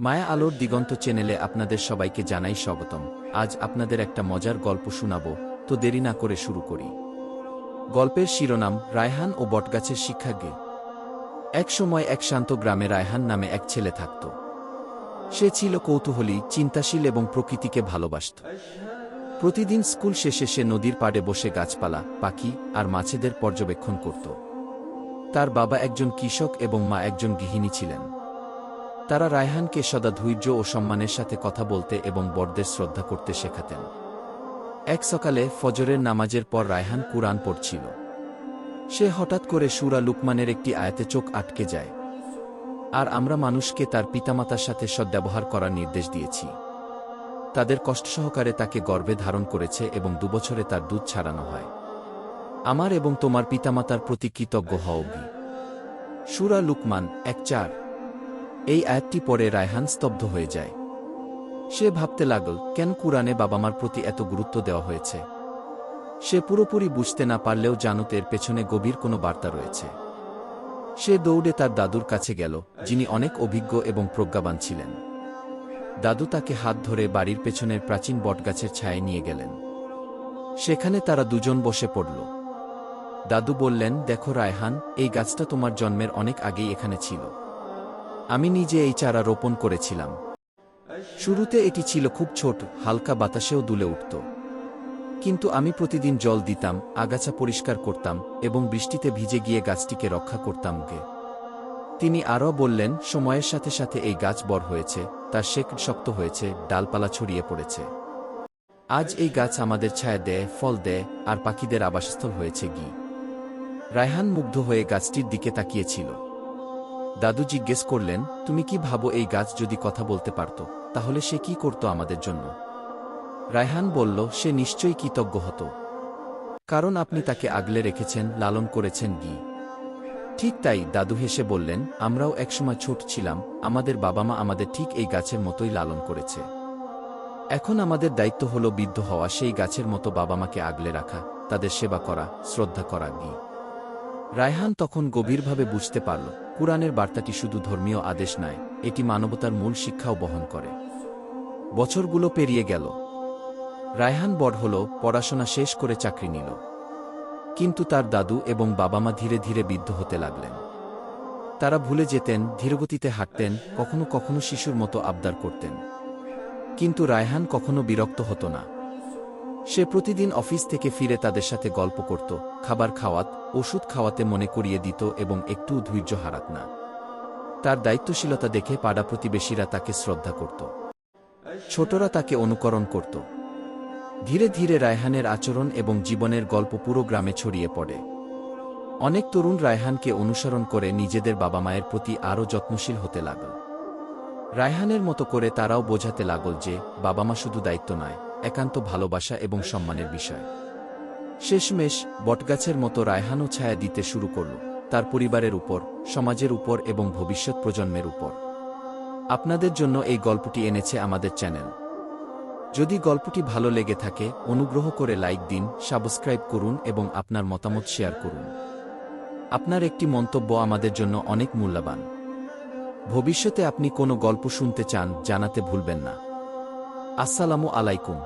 মায়া আলোর দিগন্ত চ্যানেলে আপনাদের সবাইকে জানাই স্বাগতম। আজ আপনাদের একটা মজার গল্প শোনাবো, তো দেরি না করে শুরু করি। গল্পের শিরোনাম, রায়হান ও বটগাছের শিক্ষাজ্ঞে এক সময় এক শান্ত গ্রামে রায়হান নামে এক ছেলে থাকত। সে ছিল কৌতূহলী, চিন্তাশীল এবং প্রকৃতিকে ভালোবাসত। প্রতিদিন স্কুল শেষে সে নদীর পাড়ে বসে গাছপালা, পাখি আর মাছেদের পর্যবেক্ষণ করত। তার বাবা একজন কৃষক এবং মা একজন গৃহিণী ছিলেন। তারা রায়হানকে সদা ধৈর্য ও সম্মানের সাথে কথা বলতে এবং বড়দের শ্রদ্ধা করতে শেখাতেন। এক সকালে ফজরের নামাজের পর রায়হান কুরআন পড়ছিল। সে হঠাৎ করে সুরা লুকমানের একটি আয়াতে চোখ আটকে যায়। আর আমরা মানুষকে তার পিতামাতার সাথে সদ্ব্যবহার করার নির্দেশ দিয়েছি। তাদের কষ্ট সহকারে তাকে গর্ভে ধারণ করেছে এবং দুবছরে তার দুধ ছাড়ানো হয়। আমার এবং তোমার পিতামাতার প্রতি কৃতজ্ঞ হও গি সুরা লুকমান এক চার। এই আয়াতটি পরে রায়হান স্তব্ধ হয়ে যায়। সে ভাবতে লাগল, কেন কুরআনে বাবামার প্রতি এত গুরুত্ব দেওয়া হয়েছে? সে পুরোপুরি বুঝতে না পারলেও জানত এর পেছনে গভীর কোনো বার্তা রয়েছে। সে দৌড়ে তার দাদুর কাছে গেল, যিনি অনেক অভিজ্ঞ এবং প্রজ্ঞাবান ছিলেন। দাদু তাকে হাত ধরে বাড়ির পেছনের প্রাচীন বটগাছের ছায়ে নিয়ে গেলেন। সেখানে তারা দুজন বসে পড়ল। দাদু বললেন, দেখো রায়হান, এই গাছটা তোমার জন্মের অনেক আগেই এখানে ছিল। আমি নিজে এই চারা রোপণ করেছিলাম। শুরুতে এটি ছিল খুব ছোট, হালকা বাতাসেও দুলে উঠত। কিন্তু আমি প্রতিদিন জল দিতাম, আগাছা পরিষ্কার করতাম এবং বৃষ্টিতে ভিজে গিয়ে গাছটিকে রক্ষা করতাম গে তিনি আরও বললেন, সময়ের সাথে সাথে এই গাছ বড় হয়েছে, তার শেক শক্ত হয়েছে, ডালপালা ছড়িয়ে পড়েছে। আজ এই গাছ আমাদের ছায়া দেয়, ফল দেয়, আর পাখিদের আবাসস্থল হয়েছে গি রায়হান মুগ্ধ হয়ে গাছটির দিকে তাকিয়েছিল। দাদু জিজ্ঞেস করলেন, তুমি কি ভাবো এই গাছ যদি কথা বলতে পারত, তাহলে সে কি করত আমাদের জন্য? রায়হান বলল, সে নিশ্চয়ই কৃতজ্ঞ হতো। কারণ আপনি তাকে আগলে রেখেছেন, লালন করেছেন গি ঠিক তাই দাদু হেসে বললেন, আমরাও একসময় ছোট ছিলাম, আমাদের বাবা মা আমাদের ঠিক এই গাছের মতোই লালন করেছে। এখন আমাদের দায়িত্ব হল বিদ্ধ হওয়া, সেই গাছের মতো বাবা মাকে আগলে রাখা, তাদের সেবা করা, শ্রদ্ধা করা গি রায়হান তখন গভীরভাবে বুঝতে পারল, কুরআনের বার্তাটি শুধু ধর্মীয় আদেশ নয়, এটি মানবতার মূল শিক্ষাও বহন করে। বছরগুলো পেরিয়ে গেল। রায়হান বড় হল, পড়াশোনা শেষ করে চাকরি নিল। কিন্তু তার দাদু এবং বাবা মা ধীরে ধীরে বিদ্ধ হতে লাগলেন। তারা ভুলে যেতেন, ধীরগতিতে হাঁটতেন, কখনো কখনো শিশুর মতো আবদার করতেন। কিন্তু রায়হান কখনো বিরক্ত হতো না। সে প্রতিদিন অফিস থেকে ফিরে তাদের সাথে গল্প করত, খাবার খাওয়াত, ওষুধ খাওয়াতে মনে করিয়ে দিত এবং একটু ধৈর্য হারাত না। তার দায়িত্বশীলতা দেখে পাড়া প্রতিবেশীরা তাকে শ্রদ্ধা করত। ছোটরা তাকে অনুকরণ করত। ধীরে ধীরে রায়হানের আচরণ এবং জীবনের গল্প পুরো গ্রামে ছড়িয়ে পড়ে। অনেক তরুণ রায়হানকে অনুসরণ করে নিজেদের বাবা মায়ের প্রতি আরও যত্নশীল হতে লাগল। রায়হানের মতো করে তারাও বোঝাতে লাগল যে বাবা মা শুধু দায়িত্ব নয় একান্ত ভালোবাসা এবং সম্মানের বিষয়। শেষমেশ বটগাছের মতো রায়হানও ছায়া দিতে শুরু করল, তার পরিবারের উপর, সমাজের উপর এবং ভবিষ্যৎ প্রজন্মের উপর। আপনাদের জন্য এই গল্পটি এনেছে আমাদের চ্যানেল। যদি গল্পটি ভালো লেগে থাকে, অনুগ্রহ করে লাইক দিন, সাবস্ক্রাইব করুন এবং আপনার মতামত শেয়ার করুন। আপনার একটি মন্তব্য আমাদের জন্য অনেক মূল্যবান। ভবিষ্যতে আপনি কোনো গল্প শুনতে চান, জানাতে ভুলবেন না। আসসালামু আলাইকুম।